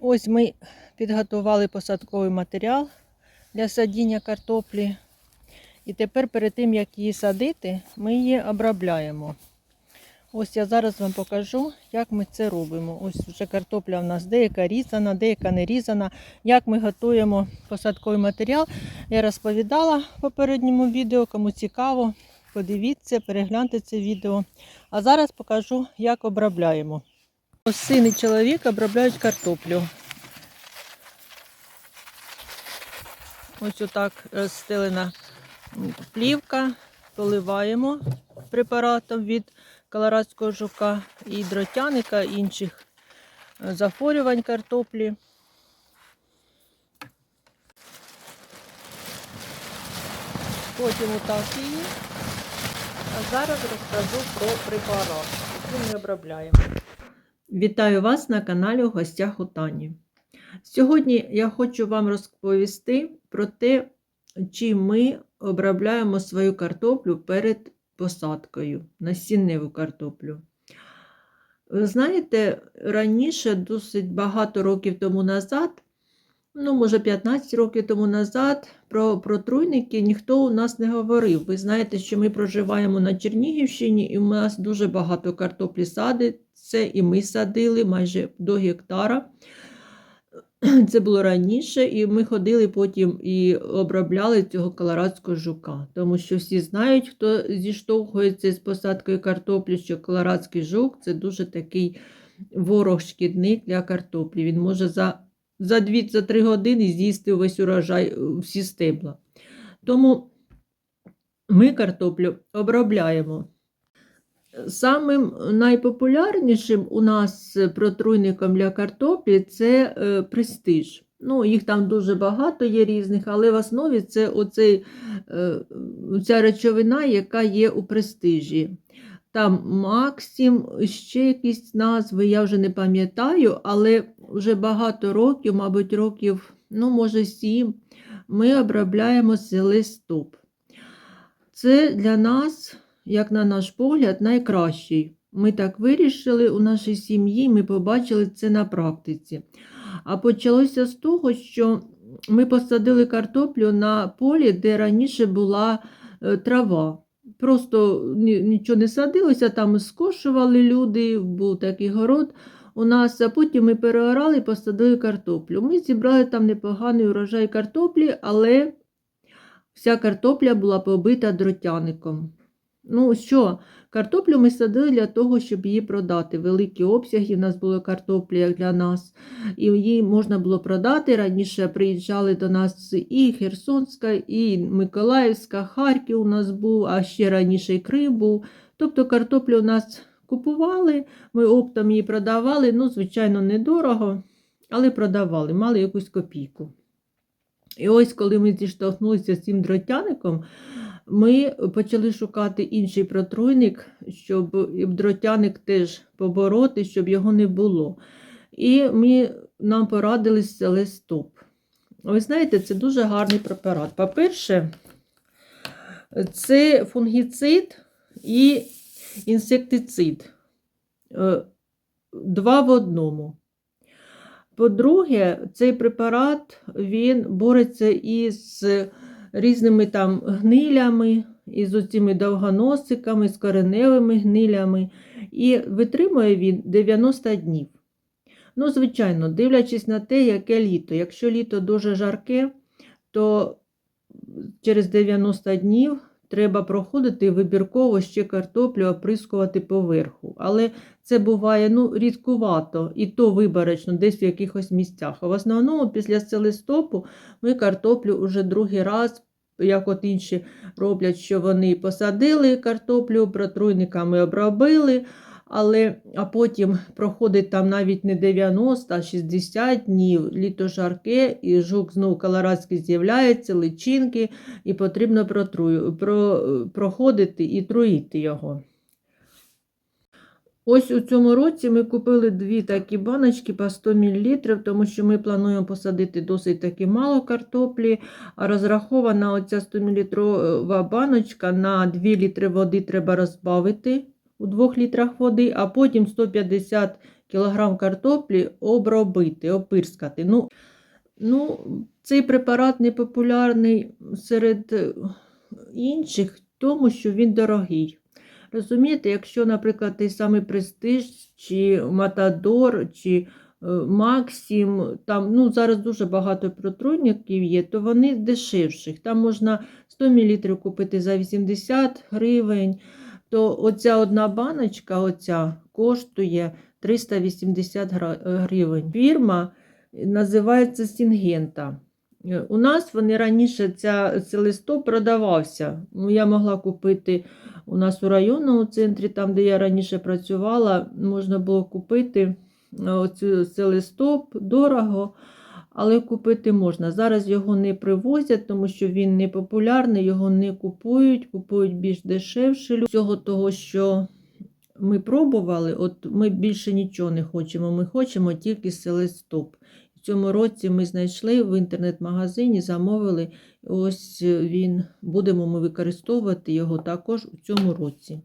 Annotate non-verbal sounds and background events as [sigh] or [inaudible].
Ось ми підготували посадковий матеріал для садіння картоплі. І тепер перед тим, як її садити, ми її обробляємо. Ось я зараз вам покажу, як ми це робимо. Ось вже картопля у нас деяка різана, деяка не різана. Як ми готуємо посадковий матеріал, я розповідала в попередньому відео. Кому цікаво, подивіться, перегляньте це відео. А зараз покажу, як обробляємо. Син і чоловік обробляють картоплю. Ось отак розстелена плівка, поливаємо препаратом від колорадського жука і дротяника, і інших е, захворювань картоплі. Потім отак її. А зараз розкажу про препарат, який ми обробляємо. Вітаю вас на каналі у гостях у Тані. Сьогодні я хочу вам розповісти про те, чи ми обробляємо свою картоплю перед посадкою, насінневу картоплю. Ви знаєте, раніше, досить багато років тому назад, ну, може, 15 років тому назад, про протруйники ніхто у нас не говорив. Ви знаєте, що ми проживаємо на Чернігівщині, і у нас дуже багато картоплі садиться, і ми садили майже до гектара. [clears throat] Це було раніше, і ми ходили потім і обробляли цього колорадського жука. Тому що всі знають, хто зіштовхується з посадкою картоплі, що колорадський жук це дуже такий ворог-шкідник для картоплі. Він може за за 2-3 години з'їсти весь урожай, всі стебла. Тому ми картоплю обробляємо. Самим найпопулярнішим у нас протруйником для картоплі це е, престиж. Ну, Їх там дуже багато є різних, але в основі це оцей, е, ця речовина, яка є у престижі. Там Максим, ще якісь назви, я вже не пам'ятаю, але вже багато років, мабуть, років, ну, може, сім, ми обробляємо селестоп. Це для нас як на наш погляд, найкращий. Ми так вирішили у нашій сім'ї, ми побачили це на практиці. А почалося з того, що ми посадили картоплю на полі, де раніше була е, трава. Просто нічого не садилося, там скошували люди, був такий город у нас, а потім ми переорали і посадили картоплю. Ми зібрали там непоганий урожай картоплі, але вся картопля була побита дротяником. Ну що, картоплю ми садили для того, щоб її продати. Великі обсяги у нас були картоплі як для нас, і її можна було продати. Раніше приїжджали до нас і Херсонська, і Миколаївська, Харків у нас був, а ще раніше і Крим був. Тобто картоплю у нас купували, ми оптом її продавали, ну, звичайно, недорого, але продавали, мали якусь копійку. І ось, коли ми зіштовхнулися з цим дротяником, ми почали шукати інший протруйник, щоб дротяник теж побороти, щоб його не було. І ми, нам порадили селестоп. Ви знаєте, це дуже гарний препарат. По-перше, це фунгіцид і інсектицид. Е, два в одному. По-друге, цей препарат він бореться із різними там гнилями, із оцими довгоносиками, з кореневими гнилями. І витримує він 90 днів. Ну, звичайно, дивлячись на те, яке літо. Якщо літо дуже жарке, то через 90 днів треба проходити вибірково ще картоплю оприскувати поверху. Але це буває ну, рідкувато, і то виборочно, десь в якихось місцях. А в основному після селестопу ми картоплю вже другий раз як от інші роблять, що вони посадили картоплю, протруйниками обробили, але, а потім проходить там навіть не 90, а 60 днів, літо жарке, і жук знову колорадський з'являється, личинки, і потрібно протрую, про, проходити і труїти його. Ось у цьому році ми купили дві такі баночки по 100 мл, тому що ми плануємо посадити досить таки мало картоплі, розрахована оця 100 мл баночка на 2 літри води треба розбавити у 2 літрах води, а потім 150 кілограм картоплі обробити, опирскати. Ну, ну, цей препарат не популярний серед інших, тому що він дорогий. Розумієте, якщо, наприклад, той самий престиж, чи Матадор, чи е, Максим, там ну, зараз дуже багато протруйників є, то вони дешевших. Там можна 100 мл купити за 80 гривень. То оця одна баночка оця коштує 380 гривень. Фірма називається Сінгента. У нас вони раніше ця, цей листок продавався. Ну, Я могла купити у нас у районному центрі, там, де я раніше працювала, можна було купити е, оцю селестоп дорого, але купити можна. Зараз його не привозять, тому що він не популярний, його не купують, купують більш дешевше. Всього того, що ми пробували, от ми більше нічого не хочемо. Ми хочемо тільки селестоп. Цьому році ми знайшли в інтернет-магазині, замовили. Ось він, будемо ми використовувати його також у цьому році.